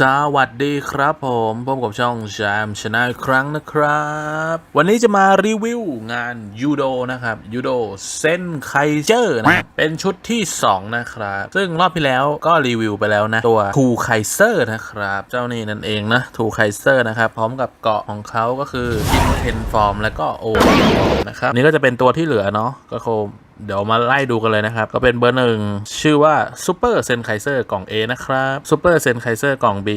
สวัสดีครับผมพบกับช่องแจมชนะอีกครั้งนะครับ วันนี้จะมารีวิวงานยูโดนะครับยูโดเซนไคเจอร์นะเป็นชุดที่ 2 นะครับ ซึ่งรอบที่แล้วก็รีวิวไปแล้วนะ ตัวทูไคเซอร์นะครับ เจ้านี่นั่นเองนะทูไคเซอร์นะครับ พร้อมกับเกาะของเขาก็คืออินเทนฟอร์มแล้วก็โอนะครับนี่ก็จะเป็นตัวที่เหลือเนาะก็คง เดี๋ยวมาไล่ดูกันเลยนะครับ ก็เป็นเบอร์หนึ่งชื่อว่าซูเปอร์เซนไคเซอร์กล่อง A นะครับซูเปอร์เซนไคเซอร์กล่อง B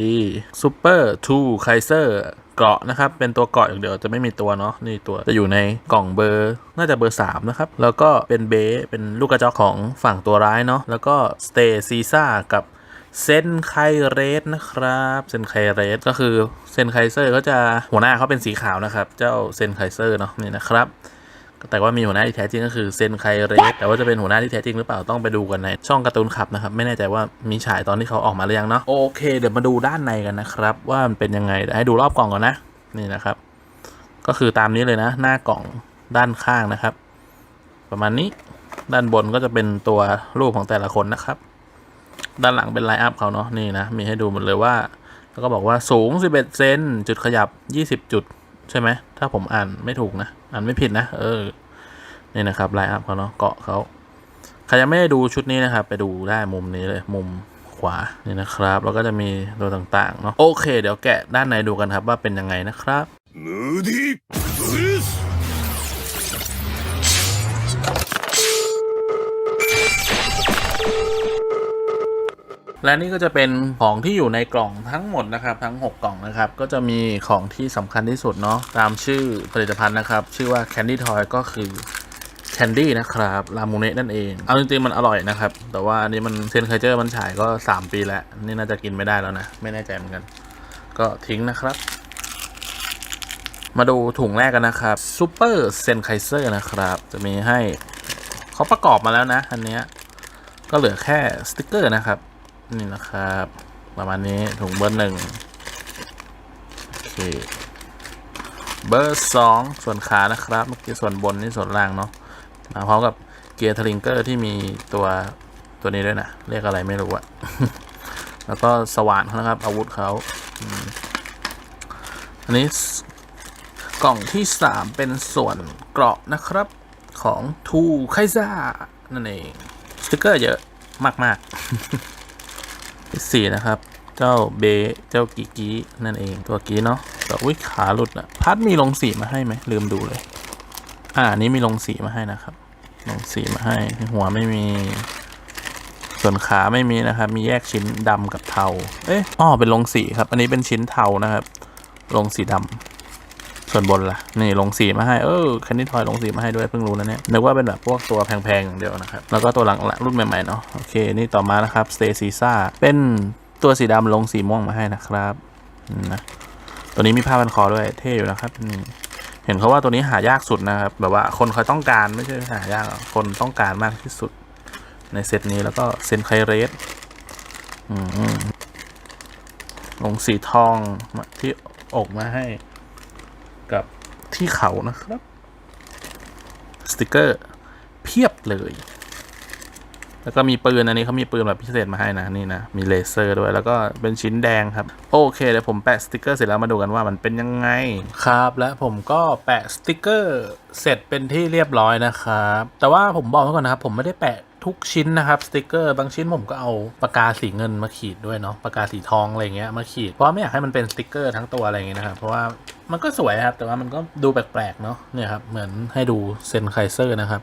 ซูเปอร์ทูไคเซอร์เกาะนะครับ เป็นตัวเกาะอย่างเดียวจะไม่มีตัวเนาะนี่ตัวจะอยู่ในกล่องเบอร์ น่าจะเบอร์ 3 นะครับ แล้วก็เป็นเบสเป็นลูกกระจอกของฝั่งตัวร้ายเนาะแล้วก็สเตซีซ่ากับเซนไคเรสนะครับเซนไคเรสก็คือเซนไคเซอร์ก็จะหัวหน้าเขาเป็นสีขาวนะครับ เจ้าเซนไคเซอร์เนาะนี่นะครับ แต่ว่ามีหัวหน้าที่แท้จริงก็คือเซนไคเรสแต่ว่าจะเป็นหัวหน้าที่แท้จริงหรือเปล่าต้องไปดูกันในช่องการ์ตูนขับนะครับ ไม่แน่ใจว่ามีฉายตอนที่เขาออกมาหรือยังเนาะโอเค เดี๋ยวมาดูด้านในกันนะครับ ว่ามันเป็นยังไงเดี๋ยวให้ดูรอบกล่องก่อนนะนี่นะครับ ก็คือตามนี้เลยนะ หน้ากล่องด้านข้างนะครับ ประมาณนี้ด้านบนก็จะเป็นตัวรูปของแต่ละคนนะครับ ด้านหลังเป็นไลน์อัพเขาเนาะนี่นะมีให้ดูหมดเลยว่า แล้วก็บอกว่าสูง 11 เซนจุดขยับ 20 จุด ใช่ไหม ถ้าผมอ่านไม่ถูกนะ อ่านไม่ผิดนะ เออ นี่นะครับไลน์อัพเขาเนาะ เกาะเขาใครยังไม่ได้ดูชุดนี้นะครับ ไปดูได้มุมนี้เลย มุมขวา นี่นะครับ แล้วก็จะมีตัวต่างๆ เนาะ โอเค เดี๋ยวแกะด้านในดูกันครับว่าเป็นยังไงนะครับ และนี่ก็จะเป็นของที่อยู่ในกล่องทั้งหมดนะครับ ทั้ง 6 กล่องนะครับ ก็จะมีของที่สำคัญที่สุดเนาะตามชื่อผลิตภัณฑ์นะครับ ชื่อว่า Candy Toy ก็คือแคนดี้นะครับลามูเนะนั่นเอง เอาจริงๆมันอร่อยนะครับ แต่ว่าอันนี้มันเซนไคเจอร์มันฉายก็ 3 ปีแล้ว นี่น่าจะกินไม่ได้แล้วนะ ไม่แน่ใจเหมือนกัน ก็ทิ้งนะครับ มาดูถุงแรกกันนะครับซูเปอร์เซนไคเซอร์นะครับ จะมีให้เขาประกอบมาแล้วนะ อันนี้ก็เหลือแค่สติกเกอร์นะครับ นี่นะครับ ประมาณนี้ถุงเบอร์หนึ่งโอเคเบอร์สองส่วนขานะครับ เมื่อกี้ส่วนบนนี่ส่วนล่างเนาะมาพร้อมกับเกียร์ทลิงเกอร์ที่มีตัวตัวนี้ด้วยนะ เรียกอะไรไม่รู้อะแล้วก็สว่านเขานะครับ อาวุธเขาอันนี้กล่องที่สามเป็นส่วนเกราะนะครับของทูไคซ่านั่นเองสติกเกอร์เยอะมาก ๆ สี่นะครับ เจ้าเบเจ้ากีกีนั่นเองตัวกีเนาะแต่วิขาหลุดอะพัดมีลงสีมาให้ไหมลืมดูเลย อ่านี้มีลงสีมาให้นะครับ ลงสีมาให้ หัวไม่มี ส่วนขาไม่มีนะครับ มีแยกชิ้นดำกับเทา เอ๊ะอ๋อเป็นลงสีครับ อันนี้เป็นชิ้นเทานะครับ ลงสีดำ ส่วนบนล่ะ นี่ลงสีมาให้ เออแคนดี้ทอยลงสีมาให้ด้วยเพิ่งรู้นะเนี่ย นึกว่าเป็นแบบพวกตัวแพงๆอย่างเดียวนะครับ แล้วก็ตัวหลังรุ่นใหม่ๆเนาะ โอเค นี่ต่อมานะครับสเตซีซ่าเป็นตัวสีดำลงสีม่วงมาให้นะครับอืมนะ ตัวนี้มีผ้าพันคอด้วย เท่อยู่นะครับนี่เห็นเขาว่าตัวนี้หายากสุดนะครับ แบบว่าคนเขาต้องการไม่ใช่หายาก คนต้องการมากที่สุด ในเซตนี้แล้วก็เซนไคเรสลงสีทองที่อกมาให้ ที่เขานะครับ สติกเกอร์เพียบเลย แล้วก็มีปืนอันนี้เขามีปืนแบบพิเศษมาให้นะนี่นะมีเลเซอร์ด้วยแล้วก็เป็นชิ้นแดงครับ โอเคเดี๋ยวผมแปะสติกเกอร์เสร็จแล้วมาดูกันว่ามันเป็นยังไงครับ และผมก็แปะสติกเกอร์เสร็จเป็นที่เรียบร้อยนะครับ แต่ว่าผมบอกไว้ก่อนนะครับผมไม่ได้แปะ ทุกชิ้นนะครับสติกเกอร์บางชิ้นผมก็เอาปากกาสีเงินมาขีดด้วยเนาะปากกาสีทองอะไรเงี้ยมาขีดเพราะไม่อยากให้มันเป็นสติกเกอร์ทั้งตัวอะไรเงี้ยนะครับเพราะว่ามันก็สวยครับแต่ว่ามันก็ดูแปลกๆเนาะเนี่ยครับเหมือนให้ดูเซนไคเซอร์นะครับ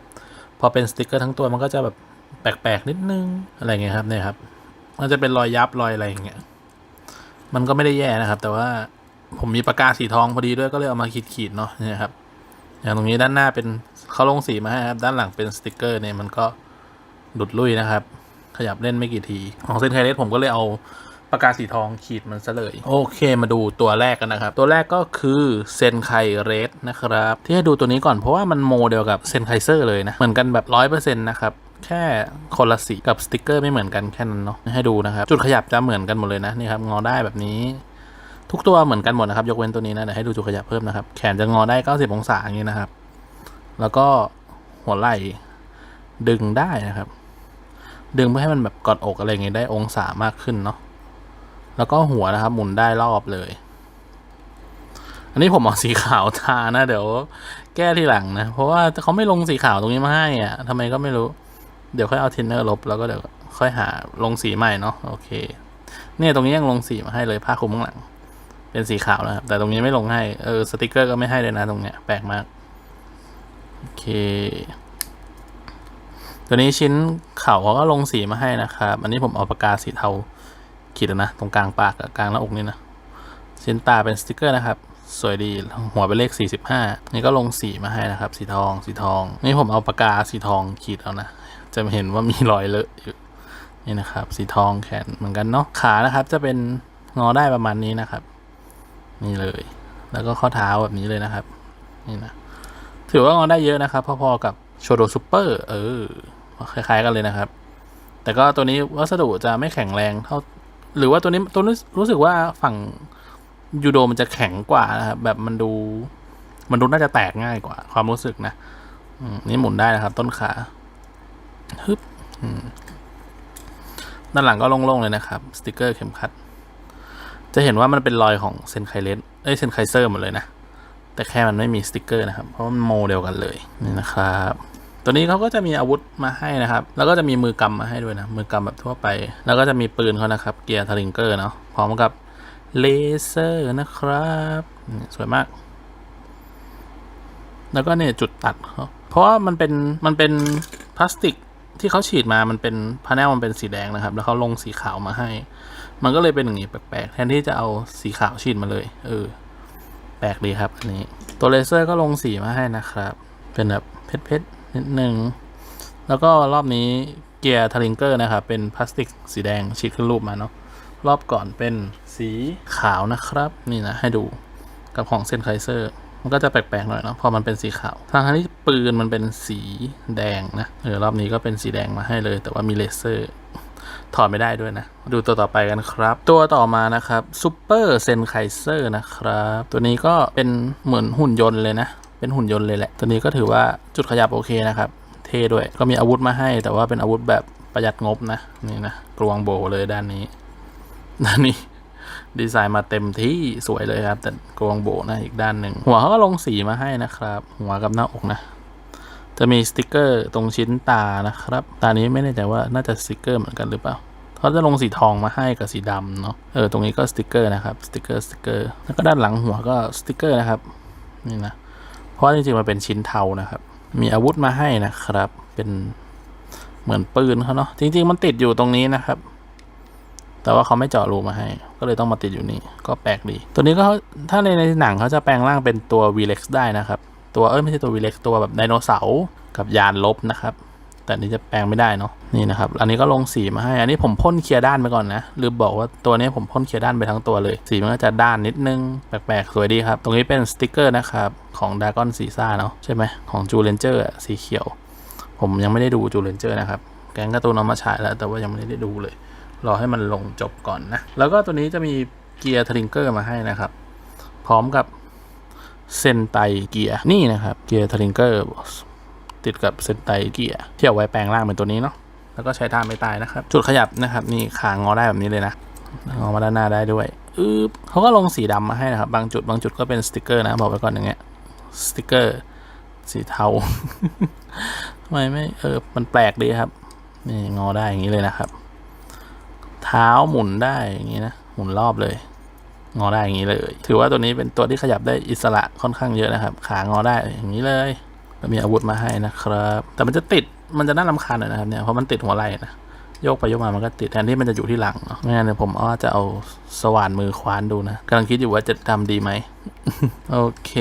พอเป็นสติกเกอร์ทั้งตัวมันก็จะแบบแปลกๆนิดนึงอะไรเงี้ยครับเนี่ยครับมันจะเป็นรอยยับรอยอะไรอย่างเงี้ยมันก็ไม่ได้แย่นะครับ แต่ว่าผมมีปากกาสีทองพอดีด้วยก็เลยเอามาขีดๆเนาะเนี่ยครับอย่างตรงนี้ด้านหน้าเป็นเขาลงสีมาให้ครับ ด้านหลังเป็นสติกเกอร์เนี่ยมันก็ หลุดลุยนะครับ ขยับเล่นไม่กี่ที ของเซนไคเรสผมก็เลยเอาปากกาสีทองขีดมันซะเลย โอเคมาดูตัวแรกกันนะครับ ตัวแรกก็คือเซนไคเรสนะครับ ที่ให้ดูตัวนี้ก่อนเพราะว่ามันโมเดียวกับเซนไคเซอร์เลยนะ เหมือนกันแบบร้อยเปอร์เซ็นต์นะครับแค่คนละสีกับสติกเกอร์ไม่เหมือนกันแค่นั้นเนาะให้ดูนะครับ จุดขยับจะเหมือนกันหมดเลยนะนี่ครับงอได้แบบนี้ ทุกตัวเหมือนกันหมดนะครับ ยกเว้นตัวนี้นะเดี๋ยวให้ดูจุดขยับเพิ่มนะครับแขนจะงอได้ 90 องศาอย่างนี้นะครับ แล้วก็หัวไหล่ดึงได้นะครับ ดึงเพื่อให้มันแบบกอดอกอะไรอย่างงี้ได้องศามากขึ้นเนาะแล้วก็หัวนะครับ หมุนได้รอบเลย อันนี้ผมเอาสีขาวทานะ เดี๋ยวแก้ทีหลังนะ เพราะว่าเขาไม่ลงสีขาวตรงนี้มาให้อะทำไมก็ไม่รู้ เดี๋ยวค่อยเอาเทนเนอร์ลบแล้วก็เดี๋ยวค่อยหาลงสีใหม่เนาะโอเค เนี่ยตรงนี้ยังลงสีมาให้เลยผ้าคลุมข้างหลัง เป็นสีขาวนะครับ แต่ตรงนี้ไม่ลงให้เออสติกเกอร์ก็ไม่ให้เลยนะตรงเนี้ยแปลกมากโอเค ตัวนี้ชิ้นเข่าเขาก็ลงสีมาให้นะครับ อันนี้ผมเอาปากกาสีเทาขีดแล้วนะ ตรงกลางปากกับกลางหน้าอกนี่นะ ชิ้นตาเป็นสติกเกอร์นะครับ สวยดี หัวเป็นเลข 45 นี่ก็ลงสีมาให้นะครับ สีทอง สีทอง นี่ผมเอาปากกาสีทองขีดเอานะ จะเห็นว่ามีรอยเลอะอยู่ นี่นะครับ สีทองแขนเหมือนกันเนาะ ขานะครับจะเป็นงอได้ประมาณนี้นะครับ นี่เลย แล้วก็ข้อเท้าแบบนี้เลยนะครับ นี่นะ ถือว่างอได้เยอะนะครับ พอๆกับโชโดซูเปอร์ เออ คล้าย ๆ กันเลยนะครับ แต่ก็ตัวนี้วัสดุจะไม่แข็งแรงเท่า หรือว่าตัวนี้ตัวนี้รู้สึกว่าฝั่งยูโดมันจะแข็งกว่านะครับ แบบมันดู มันดูน่าจะแตกง่ายกว่า ความรู้สึกนะนี่หมุนได้นะครับ ต้นขาฮึบด้านหลังก็โล่งๆเลยนะครับ สติกเกอร์เข็มขัด จะเห็นว่ามันเป็นรอยของเซนไคเลสเอ้ยเซนไคเซอร์หมดเลยนะ แต่แค่มันไม่มีสติกเกอร์นะครับ เพราะมันโมเดียวกันเลย นี่นะครับ ตัวนี้เขาก็จะมีอาวุธมาให้นะครับ แล้วก็จะมีมือกำมาให้ด้วยนะ มือกำแบบทั่วไป แล้วก็จะมีปืนเขานะครับ เกียร์ทริงเกอร์เนาะ พร้อมกับเลเซอร์นะครับนี่สวยมาก แล้วก็เนี่ยจุดตัดเขาเพราะว่ามันเป็นมันเป็นพลาสติกที่เขาฉีดมา มันเป็นพาเนลมันเป็นสีแดงนะครับ แล้วเขาลงสีขาวมาให้ มันก็เลยเป็นอย่างนี้แปลกๆ แทนที่จะเอาสีขาวฉีดมาเลย เออ แปลกดีครับอันนี้ ตัวเลเซอร์ก็ลงสีมาให้นะครับ เป็นแบบเพชร นิดหนึ่งแล้วก็รอบนี้เกียร์ทาริงเกอร์นะครับ เป็นพลาสติกสีแดงฉีดขึ้นรูปมาเนาะรอบก่อนเป็นสีขาวนะครับ นี่นะ ให้ดูกับของเซนไคเซอร์มันก็จะแปลกๆหน่อยเนาะพอมันเป็นสีขาว ทางที่ปืนมันเป็นสีแดงนะเออรอบนี้ก็เป็นสีแดงมาให้เลย แต่ว่ามีเลเซอร์ถอดไม่ได้ด้วยนะ ดูตัวต่อไปกันครับ ตัวต่อมานะครับซูเปอร์เซนไคเซอร์นะครับ ตัวนี้ก็เป็นเหมือนหุ่นยนต์เลยนะ เป็นหุ่นยนต์เลยแหละ ตัวนี้ก็ถือว่าจุดขยับโอเคนะครับ เท่ด้วย ก็มีอาวุธมาให้ แต่ว่าเป็นอาวุธแบบประหยัดงบนะ นี่นะกลวงโบเลยด้านนี้ ด้านนี้ดีไซน์มาเต็มที่สวยเลยครับ แต่กลวงโบนะอีกด้านหนึ่ง หัวเขาก็ลงสีมาให้นะครับ หัวกับหน้าอกนะ จะมีสติกเกอร์ตรงชิ้นตานะครับ ตานี้ไม่แน่ใจว่าน่าจะสติกเกอร์เหมือนกันหรือเปล่าเขาจะลงสีทองมาให้กับสีดำเนาะ เออ ตรงนี้ก็สติกเกอร์นะครับ สติกเกอร์ สติกเกอร์ แล้วก็ด้านหลังหัวก็สติกเกอร์นะครับ นี่นะ เพราะจริงๆมันเป็นชิ้นเทานะครับ มีอาวุธมาให้นะครับ เป็นเหมือนปืนเขาเนาะจริง ๆ มันติดอยู่ตรงนี้นะครับ แต่ว่าเขาไม่เจาะรูมาให้ ก็เลยต้องมาติดอยู่นี่ก็แปลกดี ตัวนี้ก็ถ้าในในหนังเขาจะแปลงร่างเป็นตัว v ีเล็กได้นะครับ ตัวเอ้ยไม่ใช่ตัว v ีเล็กตัวแบบไดโนเสาร์กับยานลบนะครับ แต่นนี้จะแปลงไม่ได้เนาะ นี่นะครับ อันนี้ก็ลงสีมาให้ อันนี้ผมพ่นเคลียร์ด้านไปก่อนนะ ลืมบอกว่าตัวนี้ผมพ่นเคลียร์ด้านไปทั้งตัวเลย สีมันก็จะด้านนิดนึง แปลกๆ สวยดีครับ ตรงนี้เป็นสติกเกอร์นะครับ ของดากอนซีซ่าเนาะใช่ไหมของจูเลนเจอร์สีเขียว ผมยังไม่ได้ดูจูเลนเจอร์นะครับ แกงการ์ตูนเอามาฉายแล้ว แต่ว่ายังไม่ได้ดูเลย รอให้มันลงจบก่อนนะ แล้วก็ตัวนี้จะมีเกียร์ทริงเกอร์มาให้นะครับ พร้อมกับเซนไตเกียร์นี่นะครับเกียร์ทริงเกอร์ติดกับเซนไตเกียร์ที่เอาไว้แปลงร่างเป็นตัวนี้เนาะ แล้วก็ใช้ท่าไม่ตายนะครับ จุดขยับนะครับนี่ขางอได้แบบนี้เลยนะงอมาด้านหน้าได้ด้วยอึ๊บเขาก็ลงสีดำมาให้นะครับ บางจุดบางจุดก็เป็นสติกเกอร์นะบอกไว้ก่อนอย่างเงี้ยสติกเกอร์สีเทาทำไมไม่เออมันแปลกดีครับนี่งอได้อย่างนี้เลยนะครับ เท้าหมุนได้อย่างนี้นะหมุนรอบเลยงอได้อย่างนี้เลย ถือว่าตัวนี้เป็นตัวที่ขยับได้อิสระค่อนข้างเยอะนะครับ ขางอได้อย่างนี้เลยแล้วมีอาวุธมาให้นะครับ แต่มันจะติด มันจะน่ารำคาญหน่อยนะครับเนี่ยเพราะมันติดหัวไหล่นะโยกไปโยกมามันก็ติดแทนที่มันจะอยู่ที่หลังเนาะไม่งั้นเนี่ยผมอาจจะเอาสว่านมือคว้านดูนะกำลังคิดอยู่ว่าจะทำดีไหมโอเค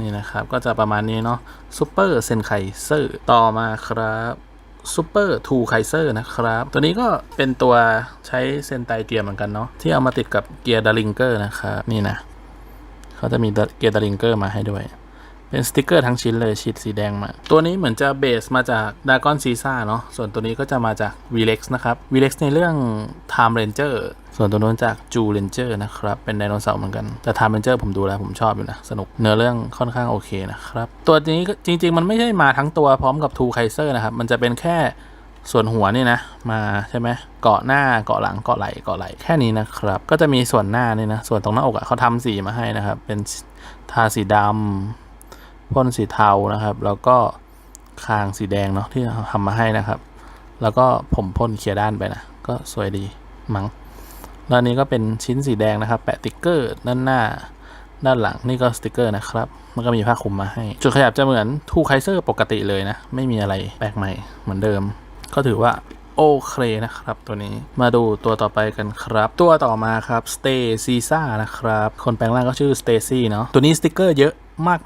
นี่นะครับ ก็จะประมาณนี้เนาะซูเปอร์เซนไคเซอร์ต่อมาครับซูเปอร์ทูไคเซอร์นะครับ ตัวนี้ก็เป็นตัวใช้เซนไตเกียร์เหมือนกันเนาะที่เอามาติดกับเกียร์ดาริงเกอร์นะครับนี่นะเขาจะมีเกียร์ดาริงเกอร์มาให้ด้วย เป็นสติกเกอร์ทั้งชิ้นเลยฉีดสีแดงมา ตัวนี้เหมือนจะเบสมาจากดากอนซีซ่าเนาะส่วนตัวนี้ก็จะมาจาก v ีเล็กนะครับ v ีเล็กในเรื่อง Time Ranger ส่วนตัวนู้นจาก Ju Ranger นะครับ เป็นไดโนเสาร์เหมือนกัน แต่ Time Ranger ผมดูแล้ว ผมชอบอยู่นะ สนุกเนื้อเรื่องค่อนข้างโอเคนะครับ ตัวนี้ก็จริง ๆ มันไม่ใช่มาทั้งตัวพร้อมกับ Two Kaiser นะครับ มันจะเป็นแค่ส่วนหัวนี่นะ มาใช่ไหมเกาะหน้าเกาะหลังเกาะไหล่เกาะไหล่แค่นี้นะครับ ก็จะมีส่วนหน้านี่นะส่วนตรงหน้าอกอะเขาทำสีมาให้นะครับ เป็นทาสีดำ พ่นสีเทานะครับ แล้วก็คางสีแดงเนาะที่ทำมาให้นะครับ แล้วก็ผมพ่นเคลียร์ด้านไปนะ ก็สวยดีมั้งแล้วนี้ก็เป็นชิ้นสีแดงนะครับ แปะติ๊กเกอร์ด้านหน้า ด้านหลังนี่ก็สติกเกอร์นะครับ มันก็มีผ้าคลุมมาให้ จุดขยับจะเหมือนทูไคเซอร์ปกติเลยนะ ไม่มีอะไรแปลกใหม่เหมือนเดิม ก็ถือว่าโอเคนะครับตัวนี้มาดูตัวต่อไปกันครับ ตัวต่อมาครับสเตซีซ่านะครับ คนแปลงร่างก็ชื่อสเตซี่เนาะตัวนี้สติกเกอร์เยอะ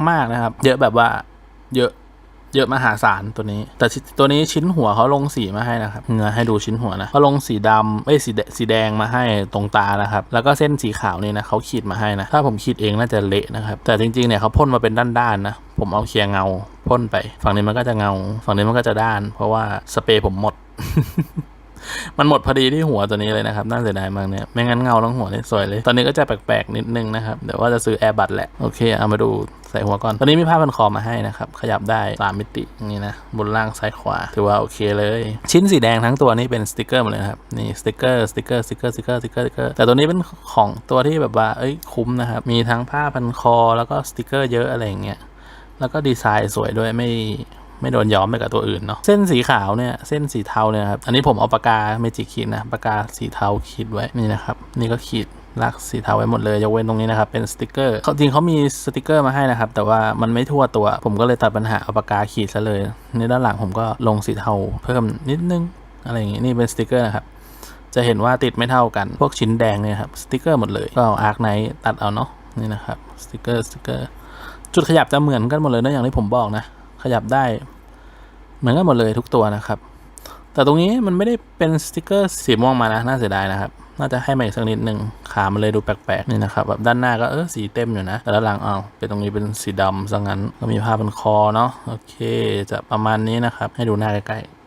มาก ๆ นะครับ เยอะแบบว่า เยอะ เยอะมหาศาลตัวนี้ แต่ตัวนี้ชิ้นหัวเขาลงสีมาให้นะครับเงือให้ดูชิ้นหัวนะเขาลงสีดำเอ้ยสีแดสีแดงมาให้ตรงตานะครับ แล้วก็เส้นสีขาวนี่นะเขาขีดมาให้นะ ถ้าผมขีดเองน่าจะเละนะครับ แต่จริงๆเนี่ยเขาพ่นมาเป็นด้านๆนะผมเอาเคลียร์เงาพ่นไป ฝั่งนี้มันก็จะเงา ฝั่งนี้มันก็จะด้าน เพราะว่าสเปรย์ผมหมด มันหมดพอดีที่หัวตัวนี้เลยนะครับ น่าเสียดายมากเนี่ย ไม่งั้นเงาทั้งหัวเลยสวยเลย ตอนนี้ก็จะแปลกๆนิดนึงนะครับ เดี๋ยวว่าจะซื้อแอร์บัตแหละ โอเค เอามาดูใส่หัวก่อน ตอนนี้มีผ้าพันคอมาให้นะครับ ขยับได้สามมิตินี้นะ บนล่างซ้ายขวา ถือว่าโอเคเลย ชิ้นสีแดงทั้งตัวนี้เป็นสติกเกอร์หมดเลยครับ นี่สติกเกอร์สติกเกอร์ สติกเกอร์ สติกเกอร์ สติกเกอร์ สติกเกอร์ แต่ตัวนี้เป็นของตัวที่แบบว่า เอ้ย คุ้มนะครับ มีทั้งผ้าพันคอ แล้วก็สติกเกอร์เยอะอะไรอย่างเงี้ยแล้วก็ดีไซน์สวยด้วยไม่ ไม่โดนย้อมไปกับตัวอื่นเนาะเส้นสีขาวเนี่ยเส้นสีเทาเนี่ยครับอันนี้ผมเอาปากกาเมจิขีดนะปากกาสีเทาขีดไว้นี่นะครับนี่ก็ขีดลากสีเทาไว้หมดเลยยกเว้นตรงนี้นะครับเป็นสติกเกอร์จริงเขามีสติกเกอร์มาให้นะครับ แต่ว่ามันไม่ทั่วตัว ผมก็เลยตัดปัญหาเอาปากกาขีดซะเลยในด้านหลังผมก็ลงสีเทาเพิ่มนิดนึงอะไรอย่างงี้นี่เป็นสติกเกอร์นะครับจะเห็นว่าติดไม่เท่ากันพวกชิ้นแดงเนี่ยครับสติกเกอร์หมดเลยก็เอาอาร์คไนท์ตัดเอาเนาะนี่นะครับสติกเกอร์สติกเกอร์จุดขยับจะเหมือนกันหมดเลยนะอย่างที่ผมบอกนะ ขยับได้ เหมือนกันหมดเลยทุกตัวนะครับ แต่ตรงนี้มันไม่ได้เป็นสติกเกอร์สีม่วงมานะ น่าเสียดายนะครับ น่าจะให้มาอีกสักนิดหนึ่งขามันเลยดูแปลกๆนี่นะครับแบบด้านหน้าก็เออสีเต็มอยู่นะ แต่ด้านหลังเอ้าเป็นตรงนี้เป็นสีดำซะงั้นก็มีผ้าเป็นคอเนาะโอเค จะประมาณนี้นะครับ ให้ดูหน้าใกล้ๆ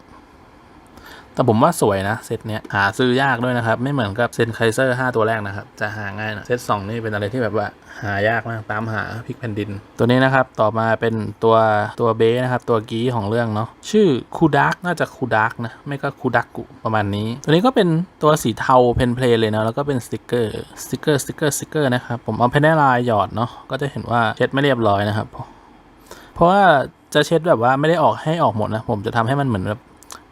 แต่ผมว่าสวยนะเซตเนี้ยหาซื้อยากด้วยนะครับ ไม่เหมือนกับเซนไคเซอร์5ตัวแรกนะครับ จะหาง่ายนะเซต2นี่เป็นอะไรที่แบบว่าหายากมากตามหาพิกแผ่นดิน ตัวนี้นะครับ ต่อมาเป็นตัวตัวเบสนะครับ ตัวกี้ของเรื่องเนาะชื่อคูดักน่าจะคูดักนะ ไม่ก็คูดักกุประมาณนี้ ตัวนี้ก็เป็นตัวสีเทาเพนเพลเลยนะแล้วก็เป็นสติกเกอร์สติกเกอร์สติกเกอร์สติกเกอร์นะครับผมเอาเพนได้ลายหยอดเนาะก็จะเห็นว่าเช็ดไม่เรียบร้อยนะครับ เพราะว่าจะเช็ดแบบว่าไม่ได้ออกให้ออกหมดนะ ผมจะทำให้มันเหมือนแบบ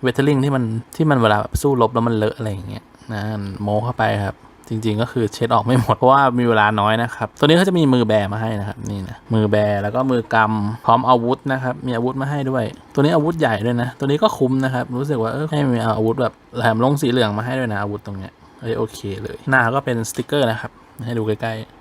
เวทเทอร์ลิงที่มันที่มันเวลาแบบสู้รบแล้วมันเลอะอะไรอย่างเงี้ยนะโมเข้าไปครับจริง ๆ ก็คือเช็ดออกไม่หมด เพราะว่ามีเวลาน้อยนะครับ ตัวนี้เขาจะมีมือแบมาให้นะครับ นี่นะ มือแบแล้วก็มือกำพร้อมอาวุธนะครับ มีอาวุธมาให้ด้วย ตัวนี้อาวุธใหญ่ด้วยนะ ตัวนี้ก็คุ้มนะครับ รู้สึกว่าเออให้มีอาวุธแบบแหลมลงสีเหลืองมาให้ด้วยนะอาวุธตรงเนี้ยเอ้ยโอเคเลย หน้าก็เป็นสติกเกอร์นะครับ ให้ดูใกล้ๆ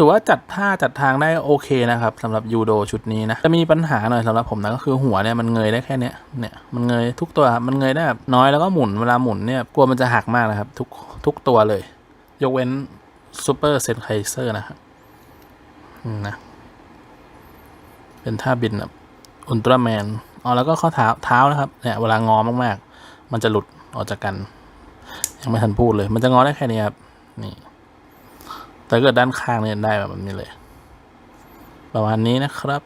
ถือว่าจัดท่าจัดทางได้โอเคนะครับสำหรับยูโดชุดนี้นะจะมีปัญหาหน่อยสำหรับผมนะก็คือหัวเนี่ยมันเงยได้แค่เนี้ยเนี่ยมันเงยทุกตัวครับมันเงยได้แบบน้อยแล้วก็หมุนเวลาหมุนเนี่ยกลัวมันจะหักมากนะครับ ทุกทุกตัวเลย ยกเว้นซูเปอร์เซนไคเซอร์นะครับอืมนะเป็นท่าบินแบบอุลตร้าแมนอ๋อแล้วก็ข้อเท้าเท้านะครับเนี่ยเวลางอมากๆ มันจะหลุดออกจากกัน ยังไม่ทันพูดเลย มันจะงอได้แค่นี้ครับนี่ แต่เกิดด้านข้างเนี่ยได้แบบนี้เลย ประมาณนี้นะครับ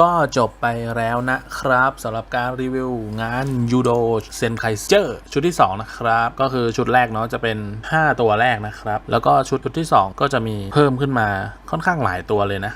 ก็จบไปแล้วนะครับสำหรับการรีวิวงานยูโดเซนไคเจอร์ชุดที่ 2 นะครับ ก็คือชุดแรกเนาะจะเป็น 5 ตัวแรกนะครับ แล้วก็ชุดชุดที่ 2 ก็จะมีเพิ่มขึ้นมาค่อนข้างหลายตัวเลยนะ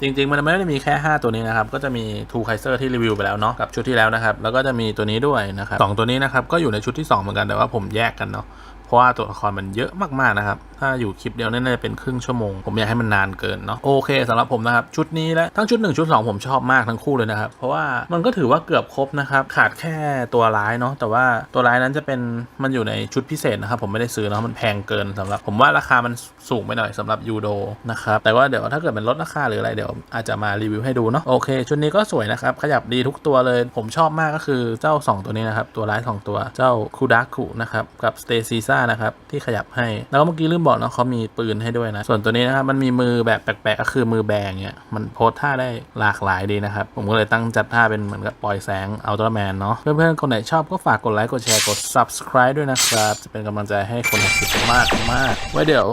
จริงๆ มันไม่ได้มีแค่ 5 ตัวนี้นะครับ ก็จะมีทูไคเซอร์ที่รีวิวไปแล้วเนาะกับชุดที่แล้วนะครับ แล้วก็จะมีตัวนี้ด้วยนะครับสองตัวนี้นะครับ ก็อยู่ในชุดที่ 2 เหมือนกันแต่ว่าผมแยกกันเนาะ เพราะว่าตัวละครมันเยอะมากๆนะครับ ถ้าอยู่คลิปเดียวน่าจะเป็นครึ่งชั่วโมง ผมอยากให้มันนานเกินเนาะ โอเคสำหรับผมนะครับ ชุดนี้และทั้งชุด 1 ชุด 2 ผมชอบมากทั้งคู่เลยนะครับ เพราะว่ามันก็ถือว่าเกือบครบนะครับ ขาดแค่ตัวร้ายเนาะ แต่ว่าตัวร้ายนั้นจะเป็นมันอยู่ในชุดพิเศษนะครับ ผมไม่ได้ซื้อเนาะ มันแพงเกินสำหรับ ผมว่าราคามันสูงไปหน่อยสำหรับยูโดนะครับ แต่ว่าเดี๋ยวถ้าเกิดเป็นลดราคาหรืออะไรเดี๋ยวอาจจะมารีวิวให้ดูเนาะ โอเค ชุดนี้ก็สวยนะครับ ขยับดีทุกตัวเลย ผมชอบมากก็คือเจ้า 2 ตัวนี้นะครับ ตัวร้ายสองตัว เจ้าคูดาคุนะครับ กับสเตซีซ่านะครับที่ขยับให้ แล้วก็เมื่อกี้ลืมบอกเนาะเขามีปืนให้ด้วยนะ ส่วนตัวนี้นะครับมันมีมือแบบแปลกๆก็คือมือแบงเนี่ยมันโพสท่าได้หลากหลายดีนะครับ ผมก็เลยตั้งจัดท่าเป็นเหมือนกับปล่อยแสงอัลตร้าแมนเนาะเพื่อนๆคนไหนชอบก็ฝากกดไลค์กดแชร์กด subscribe ด้วยนะครับจะเป็นกำลังใจให้คนทำคลิปมากมากๆไว้เดี๋ยว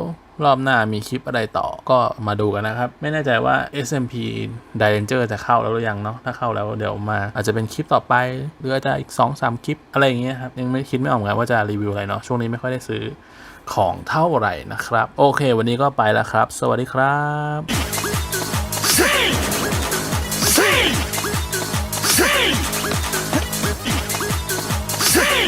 รอบหน้ามีคลิปอะไรต่อก็มาดูกันนะครับ ไม่แน่ใจว่า SMP d i r a n g e r จะเข้าแล้วหรือยังเนาะถ้าเข้าแล้วเดี๋ยวมา อาจจะเป็นคลิปต่อไป หรืออาจจะอีก 2-3 คลิปอะไรอย่างเงี้ยครับ ยังไม่คิดไม่ออกเหมือนกันว่าจะรีวิวอะไรเนาะช่วงนี้ไม่ค่อยได้ซื้อของเท่าไหร่นะครับ โอเค วันนี้ก็ไปแล้วครับ สวัสดีครับ